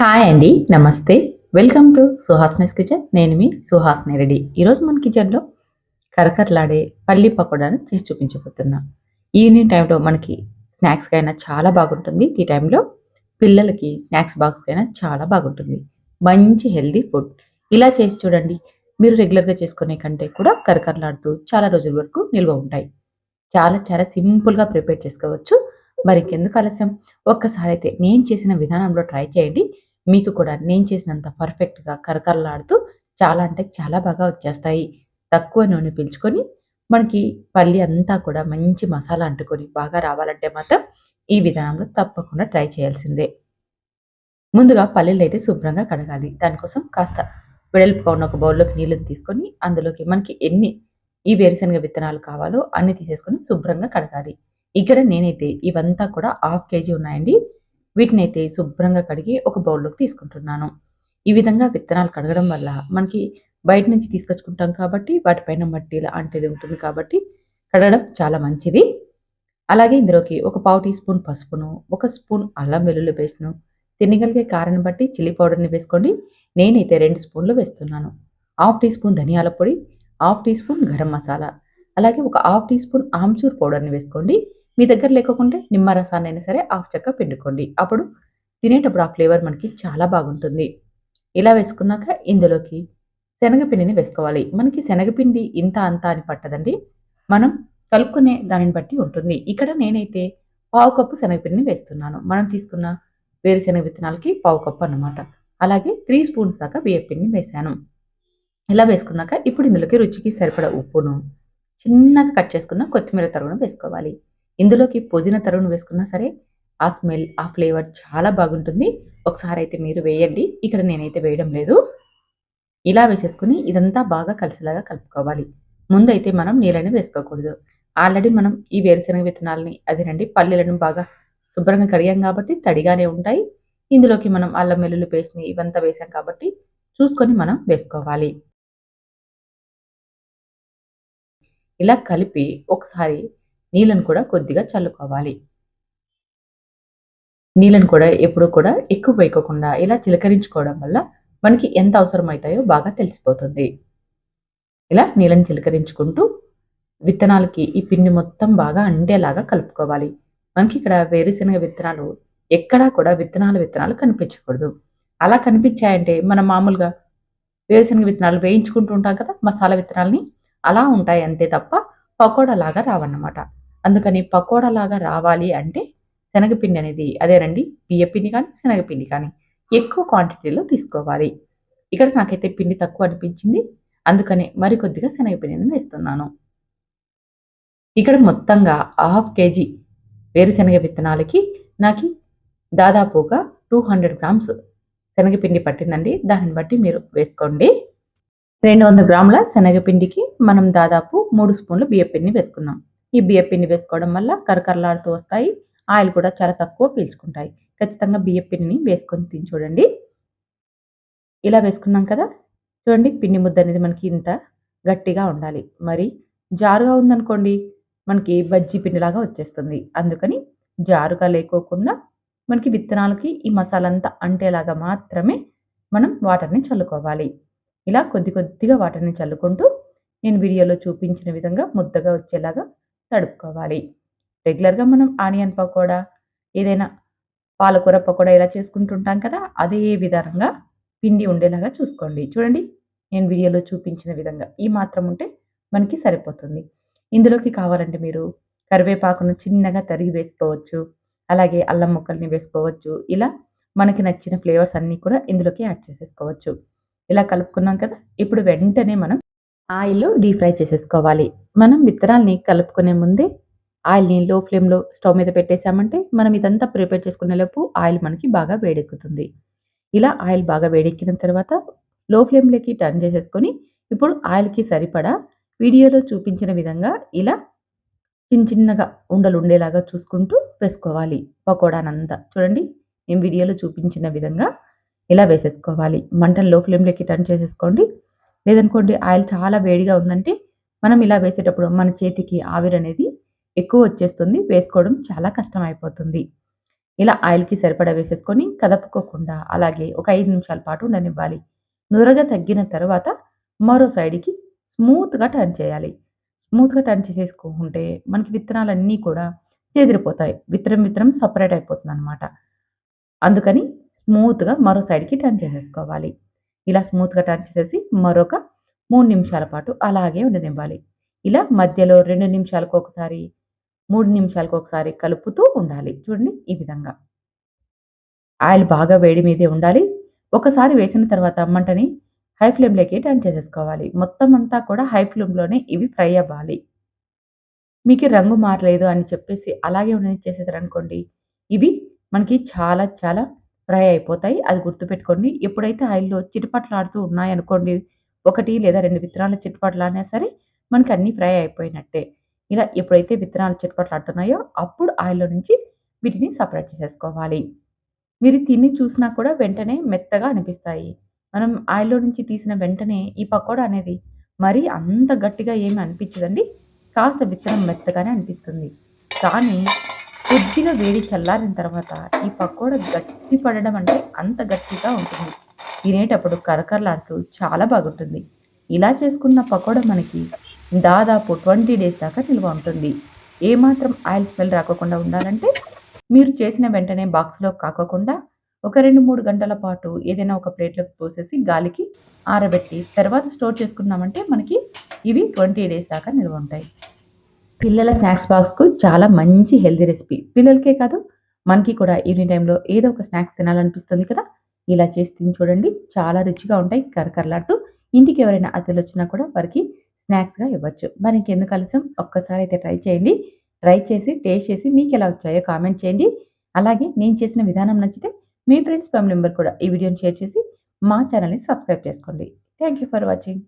Hi అండి నమస్తే. Welcome to సుహాస్నేస్ కిచెన్. నేను మీ సుహాస్ని రెడ్డి. ఈరోజు మన కిచెన్లో కరకరలాడే పల్లి పకోడాను చేసి చూపించబోతున్నా. ఈవినింగ్ టైంలో మనకి స్నాక్స్కి అయినా చాలా బాగుంటుంది. ఈ టైంలో పిల్లలకి స్నాక్స్ బాక్స్కి అయినా చాలా బాగుంటుంది. మంచి హెల్దీ ఫుడ్. ఇలా చేసి చూడండి. మీరు రెగ్యులర్గా చేసుకునే కంటే కూడా కరకరలాడుతూ చాలా రోజుల వరకు నిల్వ ఉంటాయి. చాలా చాలా సింపుల్గా ప్రిపేర్ చేసుకోవచ్చు. మరి ఇంకెందుకు ఆలస్యం? ఒక్కసారి అయితే నేను చేసిన విధానంలో ట్రై చేయండి. మీకు కూడా నేను చేసినంత పర్ఫెక్ట్గా కరకరలాడుతూ చాలా అంటే చాలా బాగా వచ్చేస్తాయి. తక్కువ నూనె పీల్చుకొని మనకి పల్లి అంతా కూడా మంచి మసాలా అంటుకొని బాగా రావాలంటే మాత్రం ఈ విధానంలో తప్పకుండా ట్రై చేయాల్సిందే. ముందుగా పల్లీలు అయితే శుభ్రంగా కడగాలి. దానికోసం కాస్త వెడల్పుగా ఉన్న ఒక బౌల్లోకి నీళ్ళని తీసుకొని అందులోకి మనకి ఎన్ని ఈ వేరుశనగ విత్తనాలు కావాలో అన్ని తీసేసుకొని శుభ్రంగా కడగాలి. ఇక్కడ నేనైతే ఇవంతా కూడా హాఫ్ కేజీ ఉన్నాయండి. వీటిని అయితే శుభ్రంగా కడిగి ఒక బౌల్లోకి తీసుకుంటున్నాను. ఈ విధంగా విత్తనాలు కడగడం వల్ల మనకి బయట నుంచి తీసుకొచ్చుకుంటాం కాబట్టి వాటిపైన మట్టి లాంటిది ఉంటుంది కాబట్టి కడగడం చాలా మంచిది. అలాగే ఇందులోకి ఒక పావు టీ స్పూన్ పసుపును ఒక స్పూన్ అల్లం వెల్లుల్లి పేస్ట్ను తినగలిగే కారాన్ని బట్టి చిల్లీ పౌడర్ని వేసుకోండి నేనైతే రెండు స్పూన్లు వేస్తున్నాను. హాఫ్ టీ స్పూన్ ధనియాల పొడి half teaspoon garam masala అలాగే ఒక హాఫ్ టీ స్పూన్ ఆమ్చూర్ పౌడర్ని వేసుకోండి. మీ దగ్గర లేకుంటే నిమ్మరసాన్ని అయినా సరే హాఫ్ చెక్క పిండుకోండి. అప్పుడు తినేటప్పుడు ఆ ఫ్లేవర్ మనకి చాలా బాగుంటుంది. ఇలా వేసుకున్నాక ఇందులోకి శనగపిండిని వేసుకోవాలి. మనకి శనగపిండి ఇంత అంత అని పట్టదండి. మనం కలుపుకునే దానిని బట్టి ఉంటుంది. ఇక్కడ నేనైతే పావు కప్పు శనగపిండిని వేస్తున్నాను. మనం తీసుకున్న వేరుశనగ విత్తనాలకి పావు కప్పు అన్నమాట. అలాగే త్రీ స్పూన్స్ దాకా బియ్యపిండిని వేసాను. ఇలా వేసుకున్నాక ఇప్పుడు ఇందులోకి రుచికి సరిపడ ఉప్పును చిన్నగా కట్ చేసుకున్న కొత్తిమీర తరుగును వేసుకోవాలి. ఇందులోకి పుదీనా తరుణ్ వేసుకున్నా సరే ఆ స్మెల్ ఆ ఫ్లేవర్ చాలా బాగుంటుంది. ఒకసారి అయితే మీరు వేయండి. ఇక్కడ నేనైతే వేయడం లేదు. ఇలా వేసేసుకుని ఇదంతా బాగా కలిసేలాగా కలుపుకోవాలి. ముందైతే మనం నీళ్ళని వేసుకోకూడదు. ఆల్రెడీ మనం ఈ వేరుశనగ విత్తనాలని అదేనండి పల్లీలను బాగా శుభ్రంగా కడిగాం కాబట్టి తడిగానే ఉంటాయి. ఇందులోకి మనం అల్లం వెల్లుల్లి పేస్ట్ని ఇవంతా వేసాం కాబట్టి చూసుకొని మనం వేసుకోవాలి. ఇలా కలిపి ఒకసారి నీళ్ళను కూడా కొద్దిగా చల్లుకోవాలి. నీళ్ళను కూడా ఎప్పుడు కూడా ఎక్కువ వేయకోకుండా ఇలా చిలకరించుకోవడం వల్ల మనకి ఎంత అవసరం అవుతాయో బాగా తెలిసిపోతుంది. ఇలా నీళ్ళని చిలకరించుకుంటూ విత్తనాలకి ఈ పిండి మొత్తం బాగా అండేలాగా కలుపుకోవాలి. మనకి ఇక్కడ వేరుశనగ విత్తనాలు ఎక్కడా కూడా విత్తనాలు విత్తనాలు కనిపించకూడదు. అలా కనిపించాయంటే మనం మామూలుగా వేరుశనగ విత్తనాలు వేయించుకుంటూ ఉంటాం కదా మసాలా విత్తనాలని అలా ఉంటాయి అంతే తప్ప పకోడా లాగా రావన్నమాట. అందుకని పకోడా లాగా రావాలి అంటే శనగపిండి అనేది అదేనండి బియ్యపిండి కానీ శనగపిండి కానీ ఎక్కువ క్వాంటిటీలో తీసుకోవాలి. ఇక్కడ నాకైతే పిండి తక్కువ అనిపించింది. అందుకనే మరికొద్దిగా శనగపిండిని వేస్తున్నాను. ఇక్కడ మొత్తంగా హాఫ్ కేజీ వేరుశనగ విత్తనాలకి నాకు దాదాపుగా టూ హండ్రెడ్ గ్రామ్స్ శనగపిండి పట్టిందండి. దాన్ని బట్టి మీరు వేసుకోండి. రెండు వందల గ్రాముల శనగపిండికి మనం దాదాపు మూడు స్పూన్లు బియ్యపిండిని వేసుకున్నాం. ఈ బియ్యపిండి వేసుకోవడం వల్ల కరకరలాడుతూ వస్తాయి. ఆయిల్ కూడా చాలా తక్కువ పీల్చుకుంటాయి. ఖచ్చితంగా బియ్యపిండిని వేసుకొని తిని చూడండి. ఇలా వేసుకున్నాం కదా? చూడండి పిండి ముద్ద అనేది మనకి ఇంత గట్టిగా ఉండాలి. మరి జారుగా ఉందనుకోండి మనకి బజ్జీ పిండిలాగా వచ్చేస్తుంది. అందుకని జారుగా లేకోకుండా మనకి విత్తనాలకి ఈ మసాలా అంతా అంటేలాగా మాత్రమే మనం వాటర్ని చల్లుకోవాలి. ఇలా కొద్ది కొద్దిగా వాటర్ని చల్లుకుంటూ నేను వీడియోలో చూపించిన విధంగా ముద్దగా వచ్చేలాగా తడుపుకోవాలి. రెగ్యులర్గా మనం ఆనియన్ పకోడా ఏదైనా పాలకూర పకోడా ఇలా చేసుకుంటుంటాం కదా అదే విధంగా పిండి ఉండేలాగా చూసుకోండి. చూడండి నేను వీడియోలో చూపించిన విధంగా ఈ మాత్రం ఉంటే మనకి సరిపోతుంది. ఇందులోకి కావాలంటే మీరు కరివేపాకును చిన్నగా తరిగి వేసుకోవచ్చు. అలాగే అల్లం ముక్కల్ని వేసుకోవచ్చు. ఇలా మనకి నచ్చిన ఫ్లేవర్స్ అన్నీ కూడా ఇందులోకి యాడ్ చేసేసుకోవచ్చు. ఇలా కలుపుకున్నాం కదా ఇప్పుడు వెంటనే మనం ఆయిల్ డీప్ ఫ్రై చేసేసుకోవాలి. మనం విత్తనాల్ని కలుపుకునే ముందే ఆయిల్ని లో ఫ్లేమ్లో స్టవ్ మీద పెట్టేశామంటే మనం ఇదంతా ప్రిపేర్ చేసుకునే లోపు ఆయిల్ మనకి బాగా వేడెక్కుతుంది. ఇలా ఆయిల్ బాగా వేడెక్కిన తర్వాత లో ఫ్లేమ్లోకి టర్న్ చేసేసుకొని ఇప్పుడు ఆయిల్కి సరిపడా వీడియోలో చూపించిన విధంగా ఇలా చిన్న చిన్నగా ఉండలు ఉండేలాగా చూసుకుంటూ వేసుకోవాలి. పకోడానంతా చూడండి నేను వీడియోలో చూపించిన విధంగా ఇలా వేసేసుకోవాలి. మంటను లో ఫ్లేమ్లోకి టర్న్ చేసేసుకోండి. లేదనుకోండి ఆయిల్ చాలా వేడిగా ఉందంటే మనం ఇలా వేసేటప్పుడు మన చేతికి ఆవిరి అనేది ఎక్కువ వచ్చేస్తుంది వేసుకోవడం చాలా కష్టం అయిపోతుంది ఇలా ఆయిల్‌కి సరిపడా వేసేసుకొని కదపుకోకుండా అలాగే ఒక ఐదు నిమిషాల పాటు ఉండనివ్వాలి. నురగ తగ్గిన తర్వాత మరో సైడ్‌కి స్మూత్‌గా టర్న్ చేయాలి. స్మూత్‌గా టర్న్ చేసేసుకుంటే మనకి విత్తనాలన్నీ కూడా చెదిరిపోతాయి. విత్తనం, విత్తనం అయిపోతుంది అన్నమాట అందుకని స్మూత్‌గా మరో సైడ్‌కి టర్న్ చేసేసుకోవాలి. ఇలా స్మూత్‌గా టర్న్ చేసేసి మరొక మూడు నిమిషాల పాటు అలాగే ఉండనివ్వాలి. ఇలా మధ్యలో రెండు నిమిషాలకు ఒకసారి, మూడు నిమిషాలకు ఒకసారి కలుపుతూ ఉండాలి. చూడండి ఈ విధంగా. ఆయిల్ బాగా వేడి మీదే ఉండాలి. ఒకసారి వేసిన తర్వాత మంటని హై ఫ్లేమ్‌లోకి టర్న్ చేసేసుకోవాలి. మొత్తం అంతా కూడా హై ఫ్లేమ్‌లోనే ఇవి ఫ్రై అవ్వాలి. మీకు రంగు మారలేదు అని చెప్పేసి అలాగే ఉండనిచ్చేసేసారనుకోండి, ఇవి మనకి చాలా చాలా ఫ్రై అయిపోతాయి. అది గుర్తుపెట్టుకోండి. ఎప్పుడైతే ఆయిల్‌లో చిటపటలాడుతూ ఉన్నాయనుకోండి, ఒకటి లేదా రెండు విత్తనాలు చిటపటలాడినా సరే మనకి అన్నీ ఫ్రై అయిపోయినట్టే. ఇలా ఎప్పుడైతే విత్తనాలు చిటపట్లాడుతున్నాయో అప్పుడు ఆయిల్‌లో నుంచి వీటిని సపరేట్ చేసేసుకోవాలి. మీరు తిని చూసినా కూడా వెంటనే మెత్తగా అనిపిస్తాయి. మనం ఆయిల్‌లో నుంచి తీసిన వెంటనే ఈ పకోడా అనేది మరీ అంత గట్టిగా ఏమి అనిపించదండి. కాస్త విత్తనం మెత్తగానే అనిపిస్తుంది. కానీ కొద్దిగా వేడి చల్లారిన తర్వాత ఈ పకోడా గట్టి పడడం అంటే అంత గట్టిగా ఉంటుంది. తినేటప్పుడు కరకరలాడుతూ చాలా బాగుంటుంది. ఇలా చేసుకున్న పకోడా మనకి దాదాపు 20 డేస్ దాకా నిల్వ ఉంటుంది. ఏమాత్రం ఆయిల్ స్మెల్ రాకోకుండా ఉండాలంటే మీరు చేసిన వెంటనే బాక్స్‌లో కాకోకుండా ఒక 2, 3 గంటల పాటు ఏదైనా ఒక ప్లేట్‌లోకి పోసేసి గాలికి ఆరబెట్టి తర్వాత స్టోర్ చేసుకున్నామంటే మనకి ఇవి 20 డేస్ దాకా నిల్వ ఉంటాయి. పిల్లల స్నాక్స్ బాక్స్‌కు చాలా మంచి హెల్దీ రెసిపీ. పిల్లలకే కాదు మనకి కూడా ఈవినింగ్ టైంలో ఏదో ఒక స్నాక్స్ తినాలనిపిస్తుంది కదా! ఇలా చేసి తిని చూడండి. చాలా రుచిగా ఉంటాయి. కరకరలాడుతూ ఇంటికి ఎవరైనా అతిథులు వచ్చినా కూడా వారికి స్నాక్స్‌గా ఇవ్వచ్చు. మరి ఇంకెందుకు ఆలస్యం ఒక్కసారి అయితే ట్రై చేయండి. ట్రై చేసి టేస్ట్ చేసి మీకు ఎలా వచ్చాయో కామెంట్ చేయండి. అలాగే నేను చేసిన విధానం నచ్చితే మీ ఫ్రెండ్స్, ఫ్యామిలీ మెంబర్ కూడా ఈ వీడియోని షేర్ చేసి మా ఛానల్ని సబ్స్క్రైబ్ చేసుకోండి. Thank you for watching.